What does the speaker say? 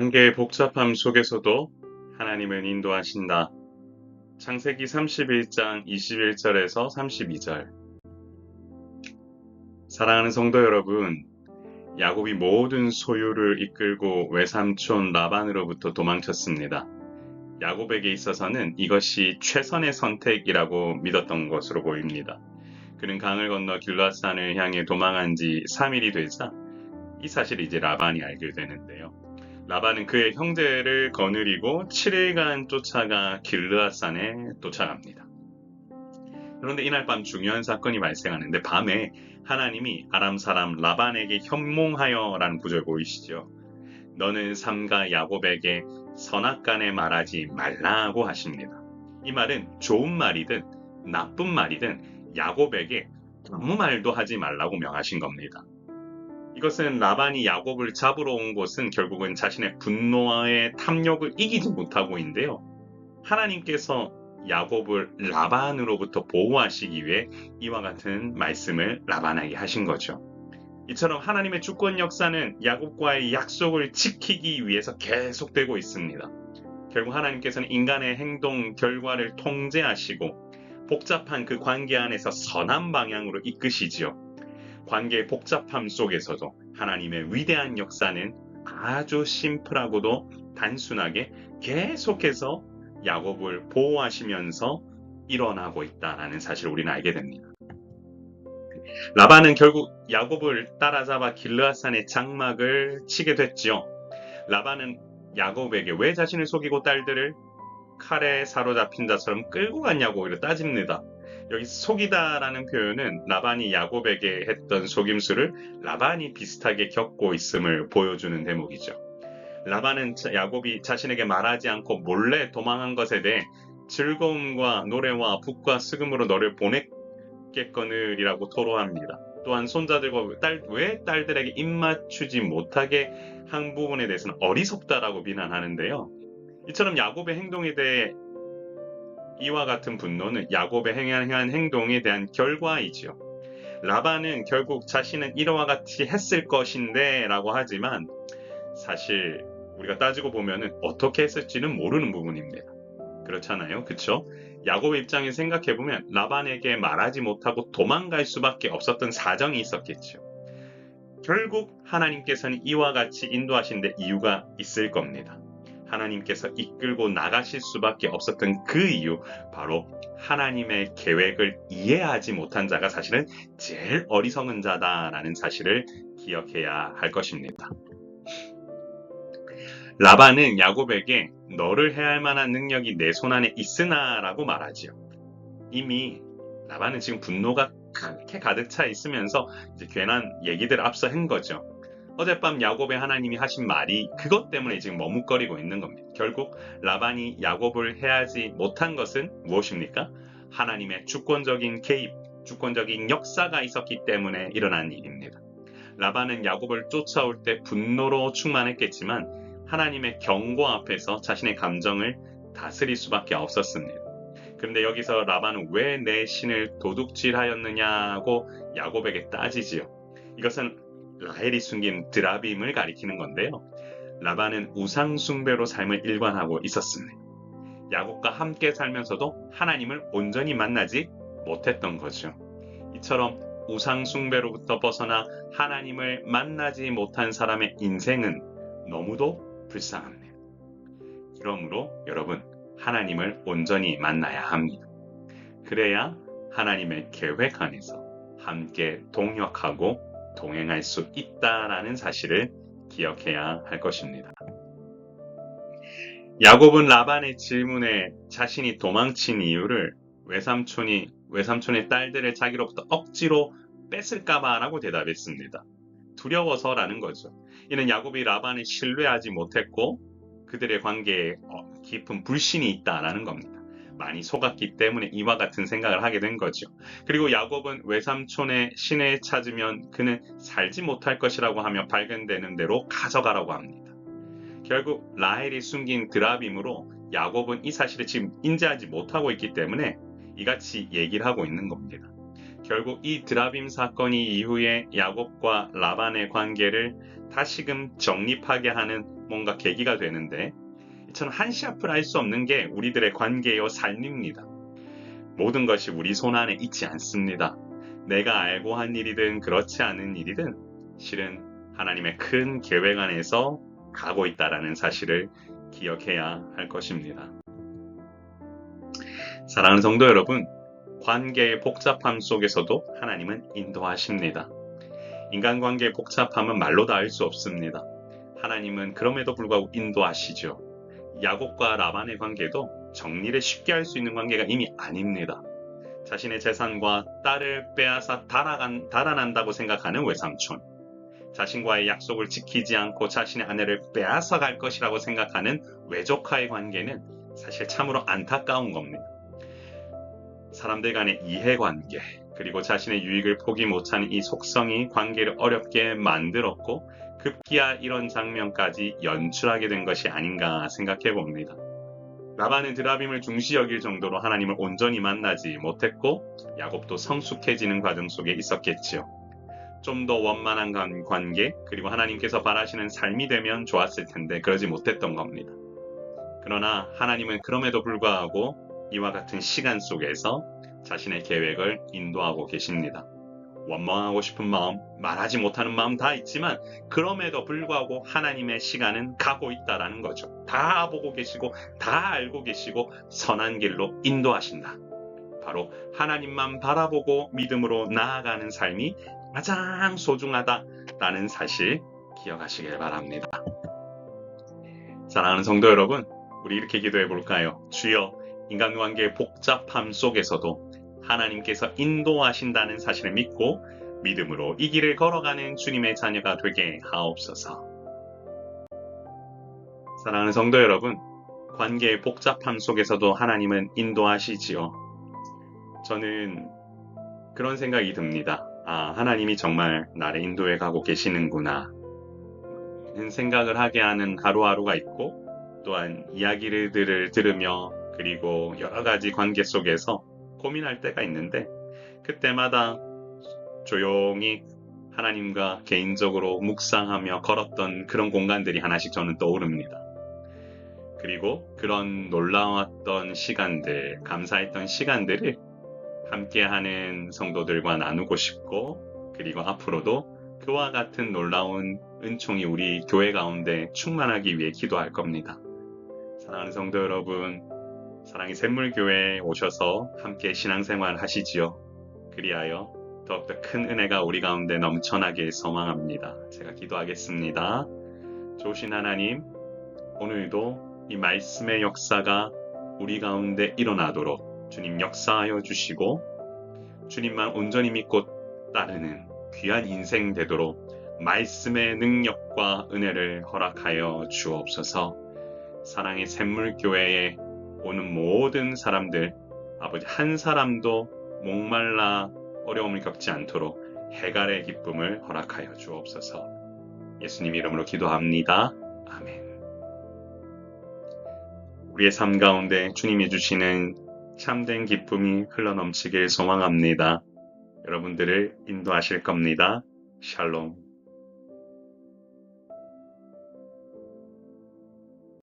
관계의 복잡함 속에서도 하나님은 인도하신다. 창세기 31장 21절에서 32절. 사랑하는 성도 여러분, 야곱이 모든 소유를 이끌고 외삼촌 라반으로부터 도망쳤습니다. 야곱에게 있어서는 이것이 최선의 선택이라고 믿었던 것으로 보입니다. 그는 강을 건너 길라산을 향해 도망한 지 3일이 되자 이 사실을 이제 라반이 알게 되는데요. 라반은 그의 형제를 거느리고 7일간 쫓아가 길르앗산에 도착합니다. 그런데 이날 밤 중요한 사건이 발생하는데 밤에 하나님이 아람 사람 라반에게 현몽하여라는 구절 보이시죠? 너는 삼가 야곱에게 선악간에 말하지 말라고 하십니다. 이 말은 좋은 말이든 나쁜 말이든 야곱에게 아무 말도 하지 말라고 명하신 겁니다. 이것은 라반이 야곱을 잡으러 온 곳은 결국은 자신의 분노와의 탐욕을 이기지 못하고인데요. 하나님께서 야곱을 라반으로부터 보호하시기 위해 이와 같은 말씀을 라반에게 하신 거죠. 이처럼 하나님의 주권 역사는 야곱과의 약속을 지키기 위해서 계속되고 있습니다. 결국 하나님께서는 인간의 행동 결과를 통제하시고 복잡한 그 관계 안에서 선한 방향으로 이끄시지요. 관계의 복잡함 속에서도 하나님의 위대한 역사는 아주 심플하고도 단순하게 계속해서 야곱을 보호하시면서 일어나고 있다라는 사실을 우리는 알게 됩니다. 라반은 결국 야곱을 따라잡아 길르앗산의 장막을 치게 됐지요. 라반은 야곱에게 왜 자신을 속이고 딸들을 칼에 사로잡힌 자처럼 끌고 갔냐고 오히려 따집니다. 여기 속이다라는 표현은 라반이 야곱에게 했던 속임수를 라반이 비슷하게 겪고 있음을 보여주는 대목이죠. 라반은 야곱이 자신에게 말하지 않고 몰래 도망한 것에 대해 즐거움과 노래와 북과 수금으로 너를 보냈겠거늘이라고 토로합니다. 또한 손자들과 딸, 왜 딸들에게 입맞추지 못하게 한 부분에 대해서는 어리석다라고 비난하는데요. 이처럼 야곱의 행동에 대해 이와 같은 분노는 야곱의 행한 행동에 대한 결과이지요. 라반은 결국 자신은 이러와 같이 했을 것인데 라고 하지만 사실 우리가 따지고 보면 어떻게 했을지는 모르는 부분입니다. 그렇잖아요. 그쵸? 야곱의 입장에 생각해보면 라반에게 말하지 못하고 도망갈 수밖에 없었던 사정이 있었겠죠. 결국 하나님께서는 이와 같이 인도하신 데 이유가 있을 겁니다. 하나님께서 이끌고 나가실 수밖에 없었던 그 이유, 바로 하나님의 계획을 이해하지 못한 자가 사실은 제일 어리석은 자다라는 사실을 기억해야 할 것입니다. 라반은 야곱에게 너를 해야 할 만한 능력이 내 손 안에 있으나라고 말하지요. 이미 라반은 지금 분노가 그렇게 가득 차 있으면서 이제 괜한 얘기들 앞서 한 거죠. 어젯밤 야곱의 하나님이 하신 말이 그것 때문에 지금 머뭇거리고 있는 겁니다. 결국 라반이 야곱을 해야지 못한 것은 무엇입니까? 하나님의 주권적인 개입, 주권적인 역사가 있었기 때문에 일어난 일입니다. 라반은 야곱을 쫓아올 때 분노로 충만했겠지만 하나님의 경고 앞에서 자신의 감정을 다스릴 수밖에 없었습니다. 그런데 여기서 라반은 왜 내 신을 도둑질하였느냐고 야곱에게 따지지요. 이것은 라헬이 숨긴 드라빔을 가리키는 건데요. 라반은 우상 숭배로 삶을 일관하고 있었습니다. 야곱과 함께 살면서도 하나님을 온전히 만나지 못했던 거죠. 이처럼 우상 숭배로부터 벗어나 하나님을 만나지 못한 사람의 인생은 너무도 불쌍합니다. 그러므로 여러분, 하나님을 온전히 만나야 합니다. 그래야 하나님의 계획 안에서 함께 동역하고 동행할 수 있다라는 사실을 기억해야 할 것입니다. 야곱은 라반의 질문에 자신이 도망친 이유를 외삼촌이 외삼촌의 딸들을 자기로부터 억지로 뺏을까봐라고 대답했습니다. 두려워서라는 거죠. 이는 야곱이 라반을 신뢰하지 못했고 그들의 관계에 어, 깊은 불신이 있다라는 겁니다. 많이 속았기 때문에 이와 같은 생각을 하게 된 거죠. 그리고 야곱은 외삼촌의 신에 찾으면 그는 살지 못할 것이라고 하며 발견되는 대로 가져가라고 합니다. 결국 라헬이 숨긴 드라빔으로 야곱은 이 사실을 지금 인지하지 못하고 있기 때문에 이같이 얘기를 하고 있는 겁니다. 결국 이 드라빔 사건이 이후에 야곱과 라반의 관계를 다시금 정립하게 하는 뭔가 계기가 되는데 이처럼 한시 앞을 알 수 없는 게 우리들의 관계요 삶입니다. 모든 것이 우리 손 안에 있지 않습니다. 내가 알고 한 일이든 그렇지 않은 일이든 실은 하나님의 큰 계획 안에서 가고 있다라는 사실을 기억해야 할 것입니다. 사랑하는 성도 여러분, 관계의 복잡함 속에서도 하나님은 인도하십니다. 인간관계의 복잡함은 말로 다 알 수 없습니다. 하나님은 그럼에도 불구하고 인도하시죠. 야곱과 라반의 관계도 정리를 쉽게 할 수 있는 관계가 이미 아닙니다. 자신의 재산과 딸을 빼앗아 달아간, 달아난다고 생각하는 외삼촌. 자신과의 약속을 지키지 않고 자신의 아내를 빼앗아 갈 것이라고 생각하는 외조카의 관계는 사실 참으로 안타까운 겁니다. 사람들 간의 이해관계, 그리고 자신의 유익을 포기 못하는 이 속성이 관계를 어렵게 만들었고, 급기야 이런 장면까지 연출하게 된 것이 아닌가 생각해 봅니다. 라반은 드라빔을 중시 여길 정도로 하나님을 온전히 만나지 못했고, 야곱도 성숙해지는 과정 속에 있었겠지요. 좀 더 원만한 관계, 그리고 하나님께서 바라시는 삶이 되면 좋았을 텐데, 그러지 못했던 겁니다. 그러나 하나님은 그럼에도 불구하고 이와 같은 시간 속에서 자신의 계획을 인도하고 계십니다. 원망하고 싶은 마음, 말하지 못하는 마음 다 있지만 그럼에도 불구하고 하나님의 시간은 가고 있다라는 거죠. 다 보고 계시고 다 알고 계시고 선한 길로 인도하신다. 바로 하나님만 바라보고 믿음으로 나아가는 삶이 가장 소중하다라는 사실 기억하시길 바랍니다. 사랑하는 성도 여러분, 우리 이렇게 기도해 볼까요? 주여 인간관계의 복잡함 속에서도 하나님께서 인도하신다는 사실을 믿고 믿음으로 이 길을 걸어가는 주님의 자녀가 되게 하옵소서. 사랑하는 성도 여러분, 관계의 복잡함 속에서도 하나님은 인도하시지요. 저는 그런 생각이 듭니다. 아, 하나님이 정말 나를 인도해 가고 계시는구나. 생각을 하게 하는 하루하루가 있고, 또한 이야기를 들으며 그리고 여러 가지 관계 속에서 고민할 때가 있는데 그때마다 조용히 하나님과 개인적으로 묵상하며 걸었던 그런 공간들이 하나씩 저는 떠오릅니다. 그리고 그런 놀라웠던 시간들, 감사했던 시간들을 함께하는 성도들과 나누고 싶고, 그리고 앞으로도 그와 같은 놀라운 은총이 우리 교회 가운데 충만하기 위해 기도할 겁니다. 사랑하는 성도 여러분, 사랑의 샘물교회에 오셔서 함께 신앙생활 하시지요. 그리하여 더욱더 큰 은혜가 우리 가운데 넘쳐나길 소망합니다. 제가 기도하겠습니다. 좋으신 하나님, 오늘도 이 말씀의 역사가 우리 가운데 일어나도록 주님 역사하여 주시고 주님만 온전히 믿고 따르는 귀한 인생 되도록 말씀의 능력과 은혜를 허락하여 주옵소서 사랑의 샘물교회에 오는 모든 사람들, 아버지 한 사람도 목말라 어려움을 겪지 않도록 해갈의 기쁨을 허락하여 주옵소서. 예수님 이름으로 기도합니다. 아멘. 우리의 삶 가운데 주님이 주시는 참된 기쁨이 흘러넘치길 소망합니다. 여러분들을 인도하실 겁니다. 샬롬.